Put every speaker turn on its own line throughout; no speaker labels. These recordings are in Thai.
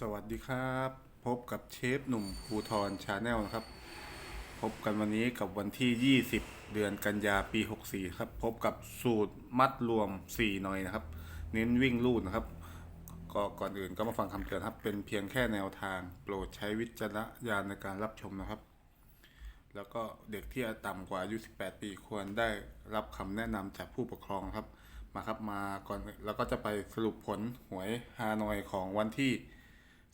สวัสดีครับ พบกับเชฟหนุ่มภูทรชาแนลนะครับ พบกันวันนี้กับวันที่ 20 เดือนกันยาปี 64 ครับ พบกับสูตรมัดรวม 4 หน่อยนะครับ เน้นวิ่งลูดนะครับ ก็ก่อนอื่นก็มาฟังคำเตือนครับ เป็นเพียงแค่แนวทาง โปรดใช้วิจารณญาณในการรับชมนะครับ แล้วก็เด็กที่ต่ำกว่าอายุ 18 ปีควรได้รับคำแนะนำจากผู้ปกครองครับ มาครับมาก่อนแล้วก็จะไปสรุปผลหวยฮานอยของวันที่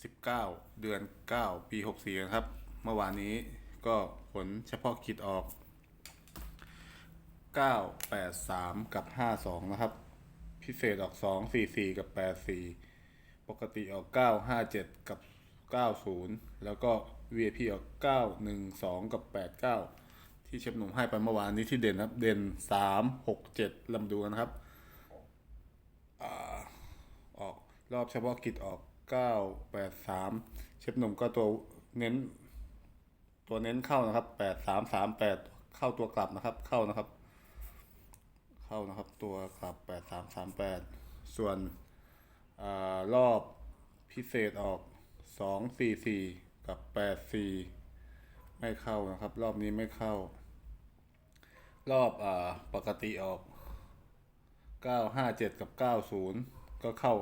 19 เดือน 9 ปี 64นะครับ เมื่อวานนี้ก็ผลเฉพาะคิดออก 983 กับ 52 นะครับ พิเศษออก 244 กับ 84 ปกติออก 957 กับ 90 แล้วก็ VIP ออก 912 กับ 89 ที่เชฟหนุ่มให้ไปเมื่อวานนี้ที่เด่นนะครับ เด่น 3 6 7ลำดูกันนะครับออกรอบเฉพาะกิจออก 983 เชฟหนุ่มก็ตัวเน้น ตัวเน้นเข้านะครับ 8338 เข้าตัวกลับนะครับ เข้านะครับ เข้านะครับ ตัวกลับ 8338 ส่วนอรอบพิเศษออก 244 กับ 84 ไม่เข้านะครับ รอบนี้ไม่เข้า รอบอปกติออก 957 กับ 90 ก็เข้า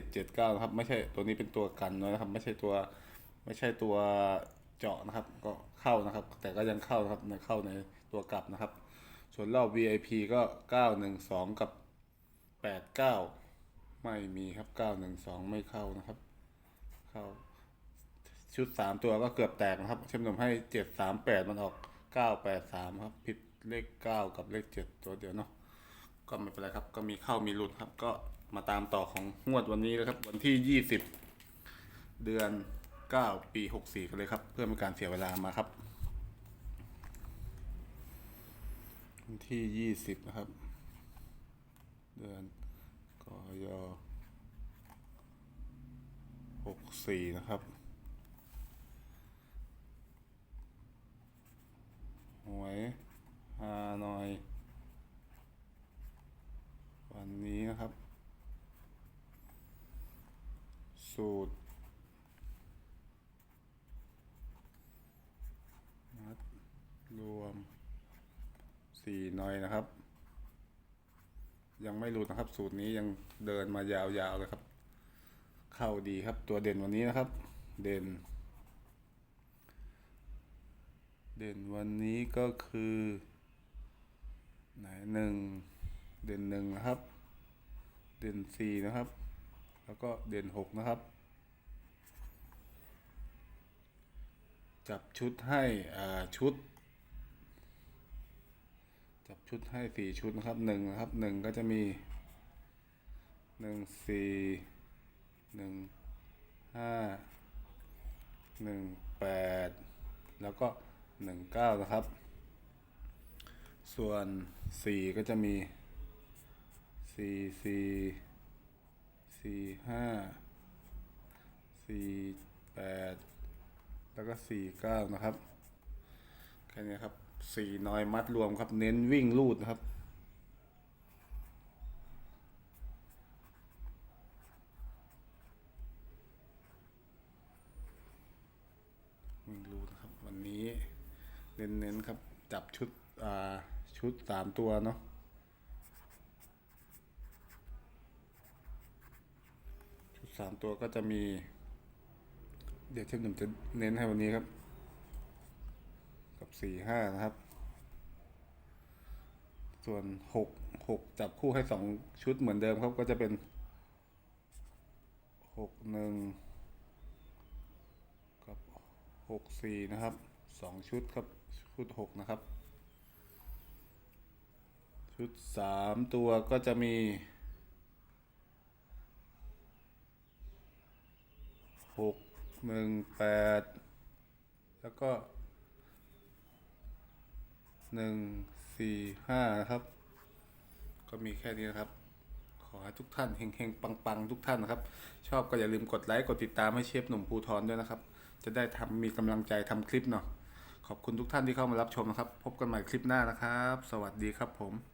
5779นะครับ ไม่ใช่ตัวนี้เป็นตัวกันนะครับ ไม่ใช่ตัวไม่ใช่ตัวเจาะนะครับ ก็เข้านะครับ แต่ก็ยังเข้านะครับในเข้าในตัวกลับนะครับ ส่วนรอบ VIP ก็912กับ89ไม่มีครับ912ไม่เข้านะครับ เข้าชุด3ตัวก็เกือบแตกนะครับเชมหนุ่มให้738มันออก983ครับ ผิดเลข9กับเลข7ตัวเดียวเนาะก็ไม่เป็นไรครับ ก็มีเข้ามีหลุดครับก็ มาตามต่อของงวดวันนี้นะครับ วันที่ 20 เดือน 9 ปี 64 กันเลยครับ เพื่อไม่การเสียเวลามาครับ วันที่ 20 นะครับ เดือนกอย64 นะครับ หวยฮานอย วันนี้นะครับ สูตรมัดรวมสี่หน่อยนะครับ ยังไม่หลุดนะครับ สูตรนี้ยังเดินมายาวๆเลยครับ เข้าดีครับตัวเด่นวันนี้นะครับ เด่น เด่นวันนี้ก็คือไหนหนึ่งเด่นหนึ่งนะครับ เด่นสี่นะครับ แล้วก็เด่นหกนะครับ จับชุดให้อ่าชุด จับชุดให้สี่ชุดนะครับหนึ่งนะครับหนึ่งก็จะมีหนึ่งสี่หนึ่งห้าหนึ่งแปดแล้วก็หนึ่งเก้านะครับ ส่วนสี่ก็จะมีสี่สี่ สี่ห้าสี่แปดแล้วก็สี่เก้านะครับแค่นี้ครับสี่น้อยมัดรวมครับ เน้นวิ่งลูดนะครับวิ่งลูดนะครับ วันนี้เน้นๆครับ จับชุดอ่าชุดสามตัวเนาะชุด สามตัวก็จะมี เดี๋ยวเชฟหนุ่มจะเน้นให้วันนี้ครับ กับสี่ห้านะครับ ส่วนหกหกจับคู่ให้สองชุดเหมือนเดิมครับก็จะเป็นหกหนึ่งกับหกสี่นะครับสองชุดครับชุดหกนะครับ ชุดสามตัวก็จะมี หกหนึ่งแปดแล้วก็หนึ่งสี่ห้านะครับ ก็มีแค่นี้นะครับ ขอให้ทุกท่านเฮงๆ ปังๆ ทุกท่านนะครับ ชอบก็อย่าลืมกดไลค์ กดติดตามให้เชฟหนุ่มภูทรด้วยนะครับ จะได้ทำมีกำลังใจทำคลิปเนาะขอบคุณทุกท่านที่เข้ามารับชมนะครับ พบกันใหม่คลิปหน้านะครับ สวัสดีครับผม